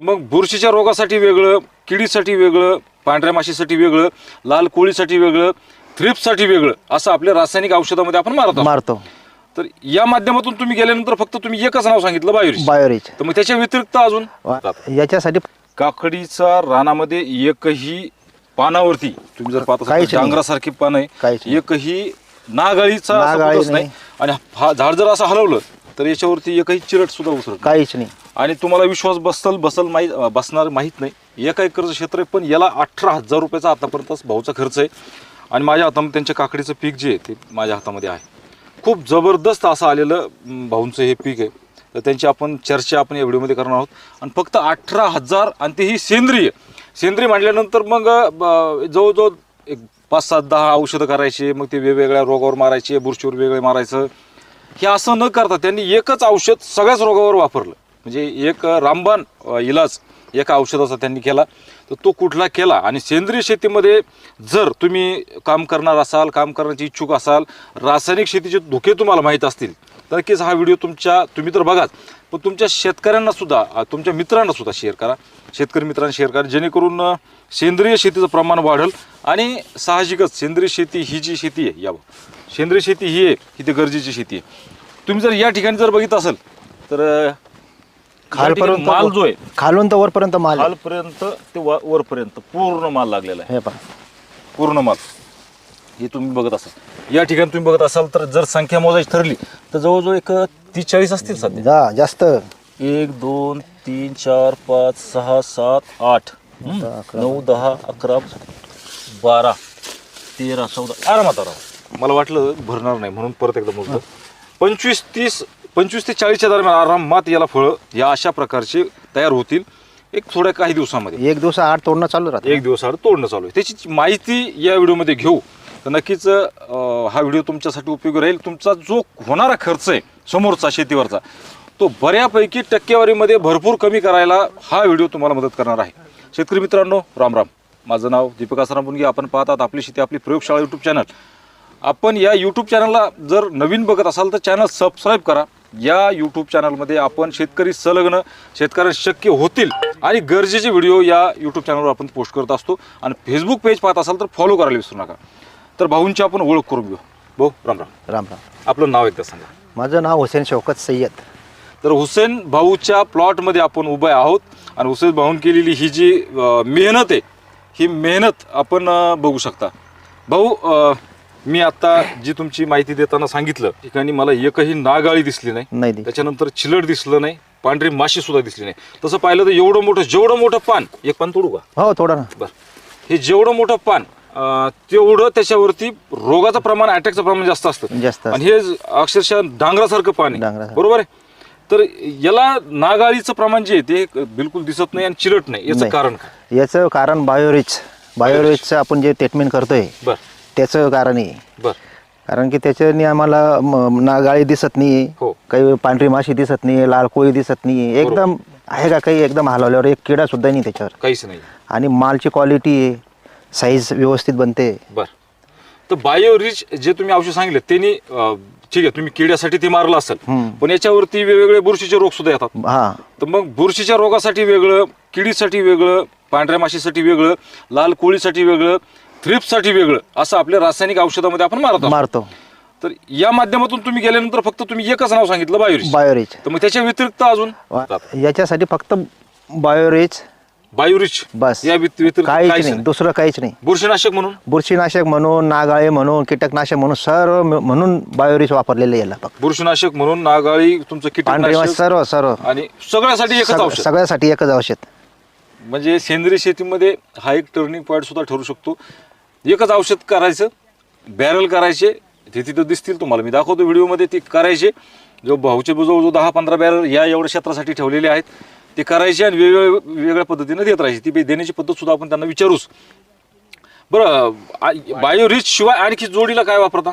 मग बुरशीच्या रोगासाठी वेगळं किडीसाठी वेगळं पांढऱ्या माशीसाठी वेगळं लाल कोळीसाठी वेगळं थ्रिप्ससाठी वेगळं असं आपल्या रासायनिक औषधामध्ये आपण मारत. मारतो तर या माध्यमातून तुम्ही गेल्यानंतर फक्त तुम्ही एकच नाव सांगितलं बायोरिच बायोरिच तर मग त्याच्या व्यतिरिक्त अजून याच्यासाठी काकडीचा रानामध्ये एकही पानावरती तुम्ही जर पाहत काहीच नाही. डांगरासारखी पान काहीच आहे नाही. एकही नागाळीचा नागाळी सपोर्टच नाही आणि हा झाड जर असं हलवलं तर याच्यावरती एकही चिरट सुद्धा उसरत नाही. काहीच नाही आणि तुम्हाला विश्वास बसल बसल माहीत बसणार माहीत नाही. एका एकरचं क्षेत्र आहे पण याला अठरा हजार रुपयाचा आतापर्यंत भाऊचा खर्च आहे. आणि माझ्या हातामध्ये त्यांच्या काकडीचं पीक जे आहे ते माझ्या हातामध्ये आहे. खूप जबरदस्त असं आलेलं भाऊंचं हे पीक आहे. तर त्यांची आपण चर्चा आपण या व्हिडिओमध्ये करणार आहोत. आणि फक्त अठरा हजार आणि ते ही सेंद्रिय. सेंद्रिय म्हटल्यानंतर मग ब- जवळजवळ एक पाच सात दहा औषधं करायचे मग ते वेगवेगळ्या रोगावर मारायचे बुरशीवर वेगळे मारायचं. हे असं न करता त्यांनी एकच औषध सगळ्याच रोगावर वापरलं. म्हणजे एक रामबाण इलाज एका औषधाचा त्यांनी केला. तर तो कुठला केला? आणि सेंद्रिय शेतीमध्ये जर तुम्ही काम करणार असाल काम करण्याची इच्छुक असाल रासायनिक शेतीचे धोके तुम्हाला माहीत असतील तर नक्कीच हा व्हिडिओ तुमच्या तुम्ही तर बघाच. पण तुमच्या शेतकऱ्यांना सुद्धा तुमच्या मित्रांना सुद्धा शेअर करा. शेतकरी मित्रांना शेअर करा जेणेकरून सेंद्रिय शेतीचं प्रमाण वाढेल आणि साहजिकच सेंद्रिय शेती ही जी शेती आहे या सेंद्रिय शेती ही आहे ही ते गरजेची शेती आहे. तुम्ही जर या ठिकाणी जर बघित असेल तर खालपर्यंत माल जो आहे. खालून तर वरपर्यंत माल आहे. खालपर्यंत ते वर- वरपर्यंत पूर्ण माल लागलेला आहे. हे पहा. पूर्ण माल. हे तुम्ही बघत असाल. या ठिकाणी तुम्ही बघत असाल तर जर संख्या मोजायची ठरली तर जवळजवळ एक तीस चाळीस असतील सध्या. जा जास्त. एक दोन तीन चार पाच सहा सात आठ अकरा. नऊ दहा अकरा बारा तेरा चौदा. आरामात आरामात मला वाटलं भरणार नाही म्हणून परत एकदा मोजलं पंचवीस तीस पंचवीस ते चाळीसच्या दरम्यान आरामात याला फळं या अशा प्रकारचे तयार होतील. एक थोड्या काही दिवसामध्ये. एक दिवस आड तोडणं चालू राहतं. एक दिवस आड तोडणं चालू आहे. त्याची माहिती या व्हिडिओमध्ये घेऊ. तर नक्कीच हा व्हिडिओ तुमच्यासाठी उपयोगी राहील. तुमचा जो होणारा खर्च आहे समोरचा शेतीवरचा तो बऱ्यापैकी टक्केवारीमध्ये भरपूर कमी करायला हा व्हिडिओ तुम्हाला मदत करणार आहे. शेतकरी मित्रांनो राम राम. माझं नाव दीपक आसाराम बुनगे आपण पाहतात आपली शेती आपली प्रयोगशाळा यूट्यूब चॅनल आपण या यूट्यूब चॅनलला जर नवीन बघत असाल तर चॅनल सबस्क्राईब करा. या यूट्यूब चॅनलमध्ये आपण शेतकरी संलग्न शेतकऱ्यांना शक्य होतील आणि गरजेचे व्हिडिओ या यूट्यूब चॅनलवर आपण पोस्ट करत असतो. आणि फेसबुक पेज पाहत असाल तर फॉलो करायला विसरू नका. तर भाऊंची आपण ओळख करून घेऊ. भाऊ राम राम. राम राम. आपलं नाव एकदा सांगा. माझं नाव हुसेन शौकत सय्यद. तर हुसेन भाऊच्या प्लॉटमध्ये आपण उभे आहोत. आणि हुसेन भाऊन केलेली ही जी मेहनत आहे ही मेहनत आपण बघू शकता. भाऊ मी आता जी तुमची माहिती देताना सांगितलं ठिकाणी मला एकही नागाळी दिसली नाही. त्याच्यानंतर चिलट दिसलं नाही पांढरी माशी सुद्धा दिसली नाही. तसं पाहिलं तर एवढं मोठं जेवढं मोठं पान एक पान तोडू का? हो थोडं ना. बरं. हे जेवढं मोठं पान अं, तेवढं त्याच्यावरती रोगाचं प्रमाण अटॅकचं प्रमाण जास्त असतं. जास्त आणि हे ज- अक्षरशः डांगरासारखं पाणी डांगरासारखं. बरोबर आहे? तर याला नागाळीचं प्रमाण जे आहे ते बिलकुल दिसत नाही आणि चिलट नाही. याचं नाही. कारण काय? याचं कारण बायोरिच. बायोरिचचं आपण जे ट्रीटमेंट करतोय बर. त्याचं कारण आहे. बर. कारण की त्याच्याने आम्हाला म- ना गाळी दिसत नाही हो. काही पांढरी माशी दिसत नाही लाल कोळी दिसत नाही. एकदम आहे का काही एकदम हलवल्यावर एक किडा सुद्धा नाही त्याच्यावर. काहीच नाही. आणि मालची क्वालिटी आहे साईज व्यवस्थित बनते. बर. तर बायो रिच जे तुम्ही औषध सांगितलं त्यांनी अं, ठीक आहे तुम्ही किड्यासाठी ते मारलं असेल हम्म. पण याच्यावरती वेगवेगळे बुरशीचे रोग सुद्धा येतात. हा. तर मग बुरशीच्या रोगासाठी वेगळं किडीसाठी वेगळं पांढऱ्या माशीसाठी वेगळं लाल कोळीसाठी वेगळं थ्रिप्ससाठी वेगळं असं आपल्या रासायनिक औषधामध्ये आपण मारत आहोत. मारतो. तर या माध्यमातून तुम्ही गेल्यानंतर फक्त तुम्ही एकच नाव सांगितलं बायोरिच. बायोरिच. तर मग त्याच्या व्यतिरिक्त अजून? याच्यासाठी फक्त बायोरिच. बायोरिच. बस. या व्यति- व्यतिरिक्त काहीच काहीच नाही. नाही. दुसरं काहीच नाही. बुरशीनाशक म्हणून? बुरशीनाशक म्हणून नागाळे म्हणून कीटकनाशक म्हणून सर्व म- म्हणून बायोरिच वापरलेलं याला फक्त. बुरशीनाशक म्हणून नागाळी तुमचं पांढरे कीटकनाशक सर्व सर्व. आणि सगळ्यासाठी एकच सग- औषध. सगळ्यासाठी एकच औषध. म्हणजे सेंद्रिय शेतीमध्ये हा एक टर्निंग पॉईंट सुद्धा ठरू शकतो. एकच औषध करायचं बॅरल करायचे ते तिथं दिसतील तुम्हाला. मी दाखवतो व्हिडिओमध्ये ते करायचे. जो भाऊचे जवळजवळ दहा पंधरा बॅरल या एवढ्या क्षेत्रासाठी ठेवलेले आहेत ते करायचे आणि वेगवेगळ्या वेगवेगळ्या पद्धतीने देत राहायचे. ती देण्याची पद्धत सुद्धा आपण त्यांना विचारूच. बरं बायो रिच शिवाय आणखी जोडीला काय वापरता?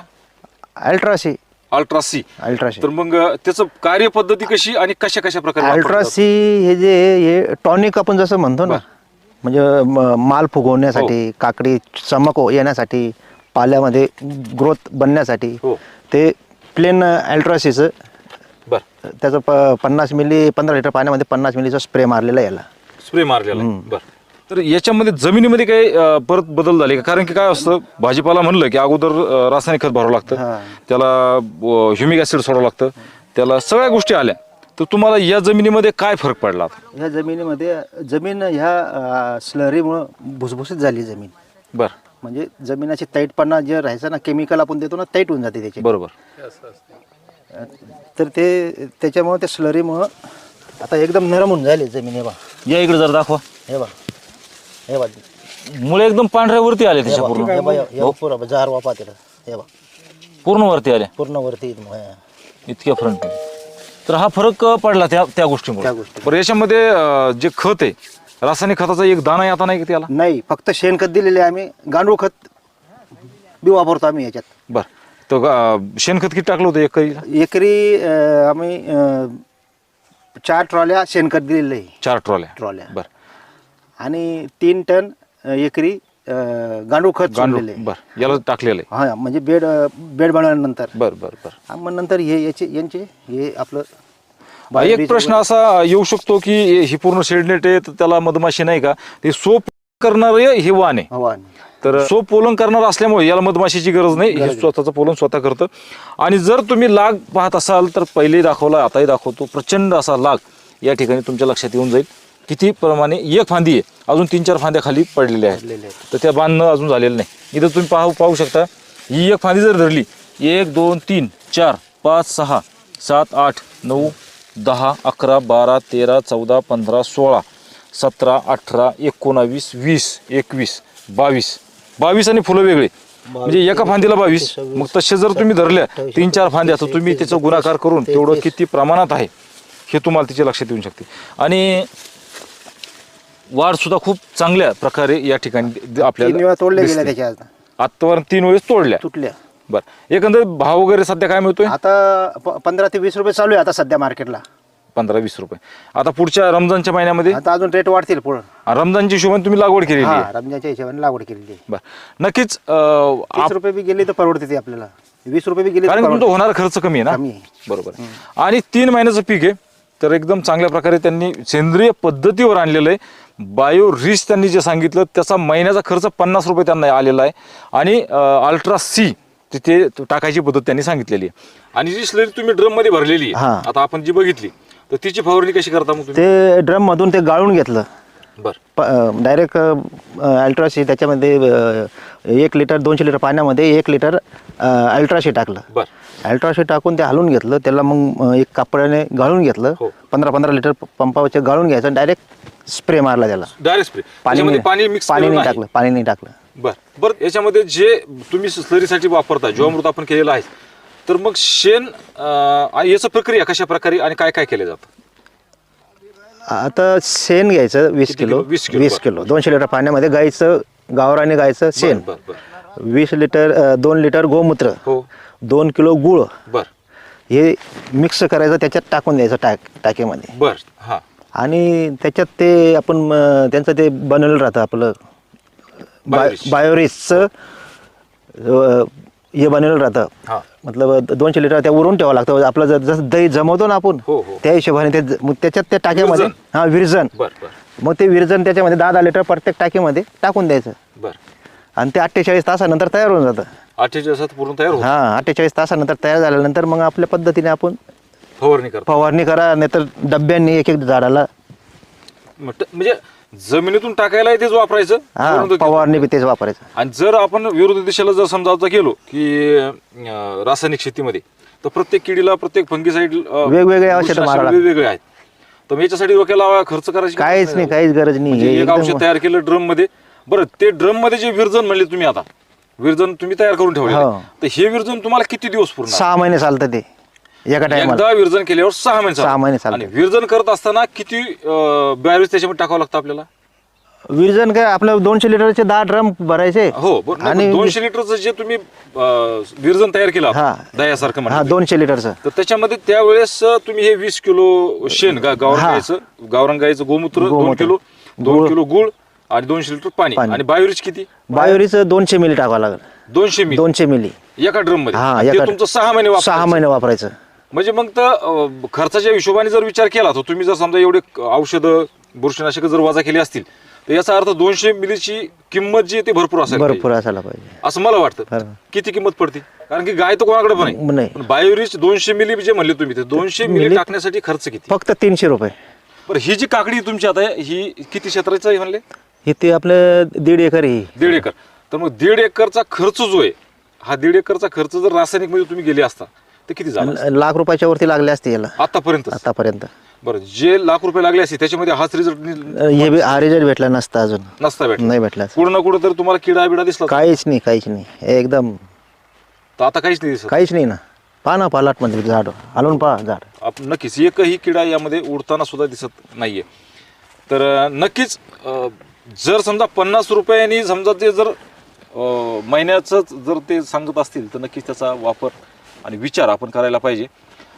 अल्ट्रासी अल्ट्रासी अल्ट्रासी तर मग त्याचं कार्यपद्धती कशी आणि कशा कशा प्रकारे? अल्ट्रासी हे जे हे टॉनिक आपण जसं म्हणतो ना म्हणजे म- माल फुगवण्यासाठी काकडी चमक हो- येण्यासाठी पाल्यामध्ये ग्रोथ बनण्यासाठी हो. ते प्लेन अल्ट्रासीचं बर. त्याचं प पन्नास मिली पंधरा लिटर पाण्यामध्ये पन्नास मिलीचा स्प्रे मारलेला आहे याला. स्प्रे मारलेला बरं. तर याच्यामध्ये जमिनीमध्ये काही अं, परत बदल झाले का? कारण की काय असतं भाजीपाला म्हणलं की अगोदर अं, रासायनिक खत भरावं लागतं. हा. त्याला ह्युमिक ऍसिड सोडावं लागतं. त्याला सगळ्या गोष्टी आल्या. तर तुम्हाला या जमिनीमध्ये काय फरक पडला? ह्या जमिनीमध्ये जमीन ह्या स्लरीमुळं भुसभुशीत झाली जमीन. बरं. म्हणजे जमिनाची टाईटपणा जे राहायचं ना केमिकल आपण देतो ना टाईट होऊन जाते त्याची. बरोबर. तर ते त्याच्यामुळं त्या स्लरीमुळं आता एकदम नरम होऊन झाली जमीन हे बा या इकडे जर दाखवा. हे बा हे बा मुळे एकदम पांढऱ्यावरती आले त्याच्या पूर्ण. हे बा, हे बा, पुरा जार वापा तिला हे बा पूर्ण वरती आले पूर्ण वरती हे. इतक्या फ्रंट तर हा फरक पडला त्या त्या गोष्टीमुळे. त्या गोष्टी. बरं याच्यामध्ये अं, जे खत आहे रासायनिक खताचा एक दाना आता नाही का त्याला? नाही फक्त शेणखत दिलेले आम्ही. गांडूळ खत बी वापरतो आम्ही याच्यात. बरं. तर अं, शेणखत किती टाकलं होतं एक एकरी अं, आम्ही अं, चार ट्रॉल्या शेणखत दिलेलं आहे. चार ट्रॉल्या. ट्रॉल्या. बरं. आणि तीन टन अं, एकरी अं, गांडूळ खत गांडूळ सोडलेलं. आहे बरं याला टाकलेलं. आहे हा म्हणजे बेड बेड बनवल्यानंतर. बरं बरं बरं. हा, मग नंतर हे याचे यांचे हे आपलं एक प्रश्न असा येऊ शकतो की ही पूर्ण शेडनेट आहे तर त्याला मधमाशी नाही का? ते सोप करणारे हे वाण आहे हवा तर सोप पोलन करणार असल्यामुळे याला मधमाशीची गरज नाही हे स्वतःचं पोलन स्वतः करतं. आणि जर तुम्ही लाग पाहत असाल तर पहिलेही दाखवला आताही दाखवतो प्रचंड असा लाग या ठिकाणी तुमच्या लक्षात येऊन जाईल. किती प्रमाणे एक फांदी आहे. अजून तीन चार फांद्या खाली पडलेल्या आहेत. तर त्या बांधणं अजून झालेलं नाही. इथं तुम्ही पाहू पाहू शकता ही एक फांदी जर धरली एक दोन तीन चार पाच सहा सात आठ नऊ दहा अकरा बारा तेरा चौदा पंधरा सोळा सतरा अठरा एकोणावीस वीस एकवीस बावीस. बावीस आणि फुलं वेगळे. म्हणजे एका फांदीला बावीस. मग तसे जर तुम्ही धरल्या तीन चार फांद्या तर तुम्ही त्याचा गुणाकार करून तेवढं किती प्रमाणात आहे हे तुम्हाला तिच्या लक्षात येऊ शकते. आणि वाढ सुद्धा खूप चांगल्या प्रकारे या ठिकाणी द- तीन वेळा आपल्याला तोडल्या दिसते. गेल्या त्याच्या आत्तापर्यंत तीन वेळेस तोडल्या. तुटल्या. बर. एकंदर भाव वगैरे सध्या काय मिळतोय? आता प- पंधरा ते वीस रुपये चालू आहे आता सध्या मार्केटला. पंधरा वीस रुपये. आता पुढच्या रमजानच्या महिन्यामध्ये? आता अजून रेट वाढतील पुढं. रमजानच्या हिशोबाने तुम्ही लागवड केलेली हा आहे रमजानच्या हिशोबाने लागवड केलेली आहे. बर. नक्कीच अं, वीस रुपये बी गेली तर परवडते ते आपल्याला. वीस रुपये बी गेले तर कारण तुमचा परवडते. होणारा खर्च कमी आहे कमी ना आहे. बरोबर आहे. आणि तीन महिन्याचं पीक आहे. तर एकदम चांगल्या प्रकारे त्यांनी सेंद्रिय पद्धतीवर आणलेलं आहे. बायो रिच त्यांनी जे सांगितलं त्याचा महिन्याचा खर्च पन्नास रुपये त्यांना आलेला आहे. आणि अल्ट्रा सी तिथे टाकायची पद्धत त्यांनी सांगितलेली आहे. आणि जी स्लरी तुम्ही ड्रममध्ये भरलेली आहे हा. आता आपण जी बघितली तर तिची फवारणी कशी करता मग तुम्ही? ते ड्रम मधून ते गाळून घेतलं. बर. डायरेक्ट अल्ट्राशी त्याच्यामध्ये अ, एक लिटर दोनशे लिटर पाण्यामध्ये एक लिटर अल्ट्राशी टाकलं. बर. अल्ट्राशी टाकून ते हलवून घेतलं त्याला मग अ, एक कापडाने गाळून घेतलं. हो. पंधरा पंधरा लिटर पंपावरचे गाळून घ्यायचं डायरेक्ट स्प्रे मारला त्याला. डायरेक्ट स्प्रे पाणी नाही- पाणी मिक्स पाणी नाही टाकलं पाणी नाही टाकलं. बर. बर याच्यामध्ये जे तुम्ही स्लरीसाठी वापरता जीवामृत आपण केलेलं आहे तर मग शेण अं, आणि याचं प्रक्रिया कशा प्रकारे आणि काय काय केलं जातं? आता शेण घ्यायचं वीस किलो किलो? वीस किलो, वीस बरं. किलो. दोनशे लिटर पाण्यामध्ये गाईचं गावराने गाईचं शेण. बर बर. वीस लिटर अ, दोन लिटर गोमूत्र हो. दोन किलो गुळ. बर. हे मिक्स करायचं त्याच्यात टाकून द्यायचं टाक टाकीमध्ये. बर हा. आणि त्याच्यात ते आपण म, त्यांचं ते बनवलेलं राहतं आपलं. Bye Biorich. बायोरिसचं हे बनवलेलं राहतं. हा. मतलब दोनशे लिटर त्या उरून ठेवावं लागतं. आपलं जर जसं दही जमवतो ना आपण हो, हो. त्या हिशोबाने ते ज- मग त्याच्यात त्या टाक्यामध्ये विरजन. हा विरजन. बर बर. मग ते विरजन त्याच्यामध्ये दहा दहा लिटर प्रत्येक टाकीमध्ये टाकून द्यायचं. बर. आणि ते अठ्ठेचाळीस तासानंतर तयार होऊन जातं. अठ्ठेचाळीस तासात पूर्ण तयार होत? हा अठ्ठेचाळीस तासानंतर तयार झाल्यानंतर मग आपल्या पद्धतीने आपण फवारणी करता फवारणी करा नाहीतर डब्यांनी एक एक झाडाला म्हणजे जमिनीतून टाकायला तेच वापरायचं? हा फवारणी बी तेच वापरायचं. आणि जर आपण विरोधी दिशेला जर समजावता गेलो की अं, रासायनिक शेतीमध्ये तर प्रत्येक किडीला प्रत्येक फंगीसाईड वेगवेगळे औषधं मारावं लागतात. वेगवेगळे आहेत. तर मग याच्यासाठी डोक्याला खर्च करायची काहीच नाही काहीच गरज नाही. म्हणजे हे एक एकदम औषध तयार केलं ड्रममध्ये बरं ते ड्रममध्ये जे विरजन म्हणले तुम्ही आता विरजन तुम्ही तयार करून ठेवले हो. तर हे विरजन तुम्हाला किती दिवस पूर्ण सहा महिने चालतं ते. एका टायमाला एकदा विरजन केल्यावर सहा महिने सहा. महिने चालतं. आणि विरजन करत असताना किती बॅरेज त्याच्यामध्ये टाकावं लागतं आपल्याला विरजन काय आपलं दोनशे लिटरचे दहा ड्रम भरायचे हो आणि दोनशे लिटरचं जे तुम्ही अं, विरजन तयार केलं हा. दह्यासारखं हा दोनशे लिटरचं तर त्याच्यामध्ये त्यावेळेस अं, तुम्ही हे वीस किलो शेण गा- गावरान हा. गायचं गावरान गायचं गोमूत्र दोन गोमूत्र. किलो दोन. किलो गुळ आणि दोनशे लिटर पाणी पाणी. आणि बायोरिच किती बायोरीचं दोनशे मिली टाकावं लागेल दोनशे मिली दोनशे मिली एका ड्रममध्ये हा आणि ते एका तुमचं सहा महिने सहा. महिने वापरायचं म्हणजे मग तर खर्चाच्या हिशोबाने जर विचार केला तर तुम्ही जर समजा एवढे औषधं बुरशीनाशक जर वजा केली असतील तर याचा अर्थ दोनशे मिलीची किंमत जी आहे ती भरपूर असेल भरपूर असायला पाहिजे. असं मला वाटतं. किती किंमत पडते? कारण की गाय तर कोणाकडे पण नाही. बायोरिच दोनशे मिली जे म्हणले तुम्ही ते दोनशे मिली टाकण्यासाठी खर्च किती? फक्त तीनशे रुपये. बरं ही जी काकडी तुमची आता आहे, ही किती क्षेत्राचं आहे म्हणले? हे ते आपलं दीड एकर आहे दीड एकर. तर मग दीड एकरचा खर्च जो आहे हा दीड एकरचा खर्च जर रासायनिकमध्ये तुम्ही गेले असता तर किती झाला असता? लाख रुपयाच्या वरती लागले असते याला. आतापर्यंत? आतापर्यंत. बरं जे लाख रुपये लागले असते त्याच्यामध्ये हाच रिझल्ट हे बी हा रिझल्ट भेटला नसता अजून. नसता भेटला. नाही भेटला कुठं ना कुठं तर तुम्हाला किडा बिडा दिसला काहीच नाही काहीच नाही. एकदम. तर आता काहीच नाही दिसत. काहीच नाही ना. पहा ना पालाटमध्ये झाड. हलवून पहा झाड. आप- नक्कीच एकही किडा यामध्ये उडताना सुद्धा दिसत नाहीये. तर अं, नक्कीच अं, जर समजा पन्नास रुपयांनी समजा ते जर अं, महिन्याचं जर ते सांगत असतील तर नक्कीच त्याचा वापर आणि विचार आपण करायला पाहिजे.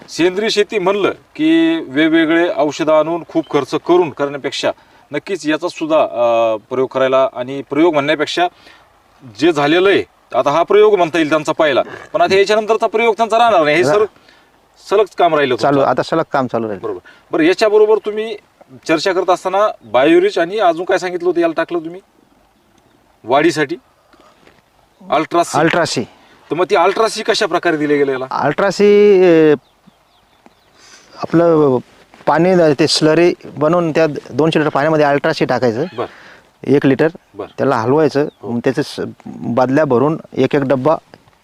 सेंद्रिय शेती म्हणलं की वेगवेगळे औषधं आणून खूप खर्च करून करण्यापेक्षा नक्कीच याचा सुद्धा प्रयोग करायला आणि प्रयोग म्हणण्यापेक्षा जे झालेलं आहे आता हा प्रयोग म्हणता येईल त्यांचा पहिला पण आता याच्यानंतरचा प्रयोग त्यांचा राहणार नाही. हे सर सलग काम राहिलं चालू. आता सलग काम चालू राहील. बरोबर. बरं याच्याबरोबर तुम्ही चर्चा करत असताना बायोरिच आणि अजून काय सांगितलं होतं? याला टाकलं तुम्ही? वाढीसाठी? अल्ट्रासी? अल्ट्रासी. तर मग ती अल्ट्रासी कशा प्रकारे दिले गेले याला? अल्ट्रासी अं, आपलं पाणी ते स्लरी बनवून त्या दोनशे लिटर पाण्यामध्ये अल्ट्रासी टाकायचं. बर. एक लिटर. बर. त्याला हलवायचं. मग त्याचे स- बादल्या भरून एक एक डब्बा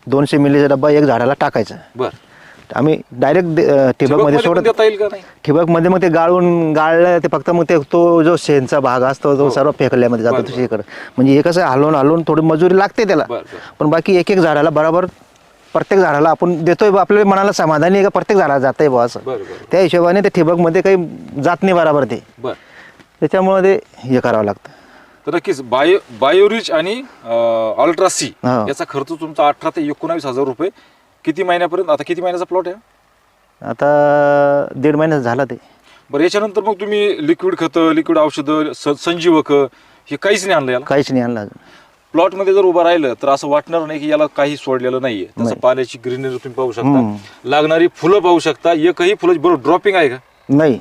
दोनशे मिलीचा डब्बा एक झाडाला टाकायचं. बर. आम्ही डायरेक्ट ठिबकमध्ये सोडत देता येईल का नाही? ठिबकमध्ये मग ते गाळून गाळलं ते फक्त मग ते तो जो शेणचा भाग असतो तो हो. सर्व फेकल्यामध्ये जातो. दुसरीकडे म्हणजे हे कसं हलवून हलवून थोडी मजुरी लागते त्याला. पण बाकी एक एक झाडाला बरोबर प्रत्येक झाडाला आपण देतोय आपल्या मनाला समाधानी आहे का? प्रत्येक झाडाला जात आहे असं. त्या हिशोबाने ते ठिबकमध्ये काही जात नाही बरोबर ते. त्याच्यामुळे ते हे करावं लागतं. तर नक्कीच बायो बायोरिच आणि अल्ट्रासी. याचा खर्च तुमचा अठरा ते एकोणावीस हजार रुपये. किती महिन्यापर्यंत? आता किती महिन्याचा प्लॉट आहे? आता दीड महिन्यात झाला ते. बरं याच्यानंतर मग तुम्ही लिक्विड खतं लिक्विड औषधं स- संजीवक हे काहीच नाही आणलं याला? काहीच नाही आणलं अजून. प्लॉटमध्ये जर उभं राहिलं तर असं वाटणार नाही की याला काही सोडलेलं नाहीये. त्याचं. पाण्याची ग्रीनरी तुम्ही पाहू शकता. हम्म. लागणारी फुलं पाहू शकता. एकही फुलं बरोबर ड्रॉपिंग आहे का? नाही.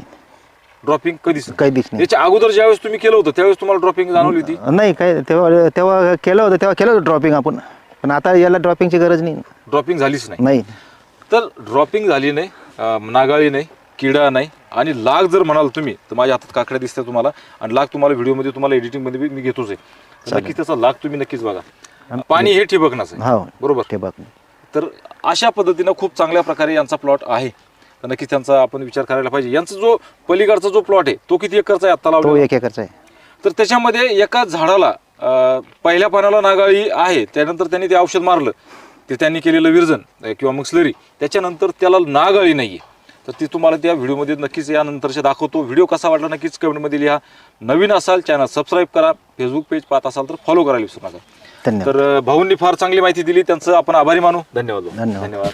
ड्रॉपिंग कधीच नाही. काही दिस नाही. याच्या अगोदर ज्यावेळेस तुम्ही केलं होतं त्यावेळेस तुम्हाला ड्रॉपिंग जाणवली होती? नाही काय तेव्हा तेव्हा केलं होतं तेव्हा केलं होतं ड्रॉपिंग आपण. पण आता याला ड्रॉपिंगची गरज नाही. ड्रॉपिंग झालीच नाही. नाही. तर ड्रॉपिंग झाली नाही अं, नागाळी नाही किडा नाही आणि लाग जर म्हणाल तुम्ही तर माझ्या हातात काकड्या दिसतात तुम्हाला आणि लाग तुम्हाला व्हिडिओमध्ये तुम्हाला एडिटिंगमध्ये मी घेतोच आहे. तर नक्कीच त्याचा लाग तुम्ही नक्कीच बघा. पाणी हे ठिबकनाचं आहे. हो बरोबर? ठिबक. तर अशा पद्धतीनं खूप चांगल्या प्रकारे यांचा प्लॉट आहे. तर नक्कीच त्यांचा आपण विचार करायला पाहिजे. यांचा जो पलीकडचा जो प्लॉट आहे तो किती एकरचा आहे आत्ता तो लावला एक एकरचा आहे. तर त्याच्यामध्ये एका झाडाला अं, पहिल्या पानाला नागाळी आहे. त्यानंतर त्यांनी ते औषध मारलं. ते त्यांनी केलेलं विरजन अं, किंवा मग त्याच्यानंतर त्याला नागाळी नाही तर ती तुम्हाला त्या व्हिडिओमध्ये नक्कीच यानंतरचे दाखवतो. व्हिडिओ कसा वाटला नक्कीच कमेंटमध्ये लिहा. नवीन असाल चॅनल सबस्क्राईब करा. फेसबुक पेज पाहत असाल तर फॉलो करायला विसरू नका. धन्यवाद. तर अं, भाऊंनी फार चांगली माहिती दिली. त्यांचं आपण आभारी मानू. धन्यवाद भाऊ. धन्यवाद. धन्यवाद.